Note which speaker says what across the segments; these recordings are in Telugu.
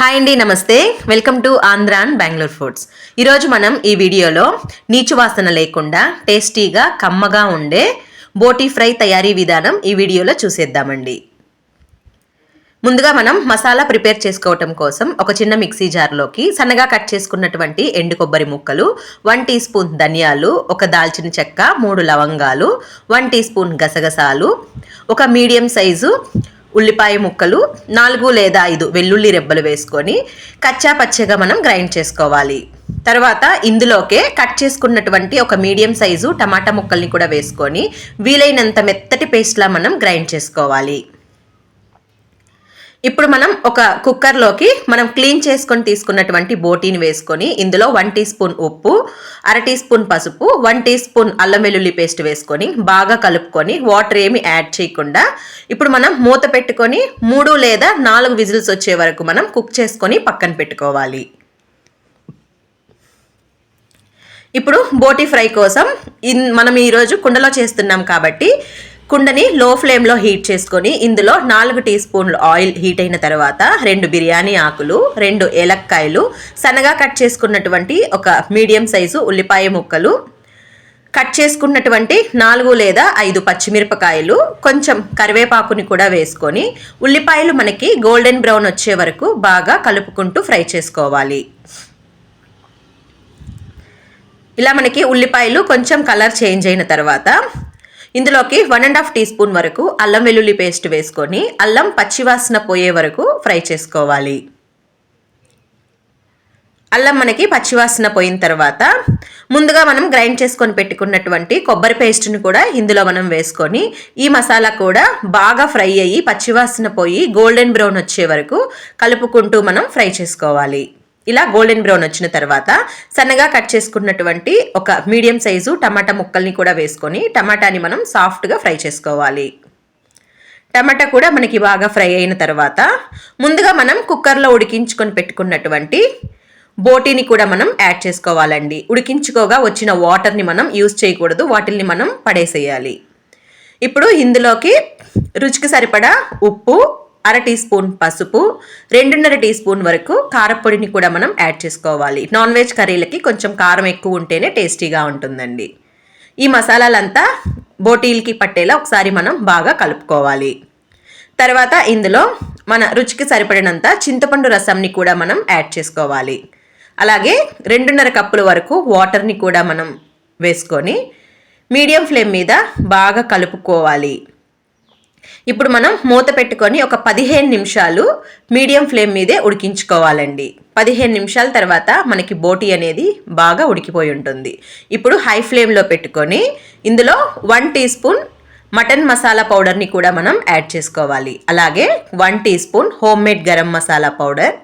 Speaker 1: హాయ్ అండి నమస్తే. Welcome to Andhra and Bengaluru foods. ఈరోజు మనం ఈ వీడియోలో నీచు వాసన లేకుండా టేస్టీగా కమ్మగా ఉండే బోటీ ఫ్రై తయారీ విధానం ఈ వీడియోలో చూసేద్దామండి. ముందుగా మనం మసాలా ప్రిపేర్ చేసుకోవటం కోసం ఒక చిన్న మిక్సీ జార్లోకి సన్నగా కట్ చేసుకున్నటువంటి ఎండు కొబ్బరి ముక్కలు వన్ టీ స్పూన్ ధనియాలు ఒక దాల్చిన చెక్క మూడు లవంగాలు వన్ టీ స్పూన్ గసగసాలు ఒక మీడియం సైజు ఉల్లిపాయ ముక్కలు నాలుగు లేదా ఐదు వెల్లుల్లి రెబ్బలు వేసుకొని కచ్చా పచ్చగా మనం గ్రైండ్ చేసుకోవాలి. తర్వాత ఇందులోకే కట్ చేసుకున్నటువంటి ఒక మీడియం సైజు టమాటా ముక్కల్ని కూడా వేసుకొని వీలైనంత మెత్తటి పేస్ట్లా మనం గ్రైండ్ చేసుకోవాలి. ఇప్పుడు మనం ఒక కుక్కర్లోకి మనం క్లీన్ చేసుకొని తీసుకున్నటువంటి బోటీని వేసుకొని ఇందులో వన్ టీ స్పూన్ ఉప్పు అర టీ స్పూన్ పసుపు వన్ టీ స్పూన్ అల్లం వెల్లుల్లి పేస్ట్ వేసుకొని బాగా కలుపుకొని వాటర్ ఏమి యాడ్ చేయకుండా ఇప్పుడు మనం మూత పెట్టుకొని మూడు లేదా నాలుగు విజిల్స్ వచ్చే వరకు మనం కుక్ చేసుకొని పక్కన పెట్టుకోవాలి. ఇప్పుడు బోటీ ఫ్రై కోసం ఇన్ మనం ఈరోజు కుండలో చేస్తున్నాం కాబట్టి కుండని లో ఫ్లేమ్లో హీట్ చేసుకొని ఇందులో నాలుగు టీ స్పూన్లు ఆయిల్ హీట్ అయిన తర్వాత రెండు బిర్యానీ ఆకులు రెండు ఏలక్కాయలు సన్నగా కట్ చేసుకున్నటువంటి ఒక మీడియం సైజు ఉల్లిపాయ ముక్కలు కట్ చేసుకున్నటువంటి నాలుగు లేదా ఐదు పచ్చిమిరపకాయలు కొంచెం కరివేపాకుని కూడా వేసుకొని ఉల్లిపాయలు మనకి గోల్డెన్ బ్రౌన్ వచ్చే వరకు బాగా కలుపుకుంటూ ఫ్రై చేసుకోవాలి. ఇలా మనకి ఉల్లిపాయలు కొంచెం కలర్ చేంజ్ అయిన తర్వాత ఇందులోకి one and half tea spoon వరకు అల్లం వెల్లుల్లి పేస్ట్ వేసుకొని అల్లం పచ్చివాసన పోయే వరకు ఫ్రై చేసుకోవాలి. అల్లం మనకి పచ్చివాసన పోయిన తర్వాత ముందుగా మనం గ్రైండ్ చేసుకొని పెట్టుకున్నటువంటి కొబ్బరి పేస్ట్ని కూడా ఇందులో మనం వేసుకొని ఈ మసాలా కూడా బాగా ఫ్రై అయ్యి పచ్చివాసన పోయి గోల్డెన్ బ్రౌన్ వచ్చే వరకు కలుపుకుంటూ మనం ఫ్రై చేసుకోవాలి. ఇలా గోల్డెన్ బ్రౌన్ వచ్చిన తర్వాత సన్నగా కట్ చేసుకున్నటువంటి ఒక మీడియం సైజు టమాటా ముక్కల్ని కూడా వేసుకొని టమాటాని మనం సాఫ్ట్గా ఫ్రై చేసుకోవాలి. టమాటా కూడా మనకి బాగా ఫ్రై అయిన తర్వాత ముందుగా మనం కుక్కర్లో ఉడికించుకొని పెట్టుకున్నటువంటి బోటీని కూడా మనం యాడ్ చేసుకోవాలండి. ఉడికించుకోగా వచ్చిన వాటర్ని మనం యూజ్ చేయకూడదు. వాటిల్ని మనం పడేసేయాలి. ఇప్పుడు ఇందులోకి రుచికి సరిపడా ఉప్పు అర టీ స్పూన్ పసుపు రెండున్నర టీ స్పూన్ వరకు కారపొడిని కూడా మనం యాడ్ చేసుకోవాలి. నాన్ వెజ్ కర్రీలకి కొంచెం కారం ఎక్కువ ఉంటేనే టేస్టీగా ఉంటుందండి. ఈ మసాలాలంతా బోటీలకి పట్టేలా ఒకసారి మనం బాగా కలుపుకోవాలి. తర్వాత ఇందులో మన రుచికి సరిపడినంత చింతపండు రసంని కూడా మనం యాడ్ చేసుకోవాలి. అలాగే రెండున్నర కప్పుల వరకు వాటర్ని కూడా మనం వేసుకొని మీడియం ఫ్లేమ్ మీద బాగా కలుపుకోవాలి. ఇప్పుడు మనం మూత పెట్టుకొని ఒక పదిహేను నిమిషాలు మీడియం ఫ్లేమ్ మీదే ఉడికించుకోవాలండి. పదిహేను నిమిషాల తర్వాత మనకి బోటి అనేది బాగా ఉడికిపోయి ఉంటుంది. ఇప్పుడు హై ఫ్లేమ్లో పెట్టుకొని ఇందులో one tea spoon mutton masala పౌడర్ని కూడా మనం యాడ్ చేసుకోవాలి. అలాగే one tea spoon home made garam masala powder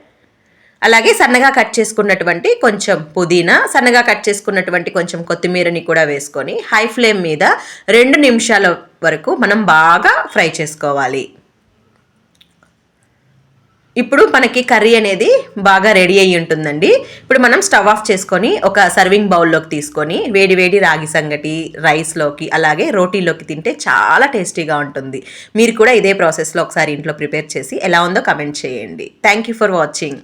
Speaker 1: అలాగే సన్నగా కట్ చేసుకున్నటువంటి కొంచెం పుదీనా సన్నగా కట్ చేసుకున్నటువంటి కొంచెం కొత్తిమీరని కూడా వేసుకొని హై ఫ్లేమ్ మీద రెండు నిమిషాల వరకు మనం బాగా ఫ్రై చేసుకోవాలి. ఇప్పుడు మనకి కర్రీ అనేది బాగా రెడీ అయ్యి ఉంటుందండి. ఇప్పుడు మనం స్టవ్ ఆఫ్ చేసుకొని ఒక సర్వింగ్ బౌల్లోకి తీసుకొని వేడి వేడి రాగి సంగటి రైస్లోకి అలాగే రోటీలోకి తింటే చాలా టేస్టీగా ఉంటుంది. మీరు కూడా ఇదే ప్రాసెస్లో ఒకసారి ఇంట్లో ప్రిపేర్ చేసి ఎలా ఉందో కమెంట్ చేయండి. Thank you for watching.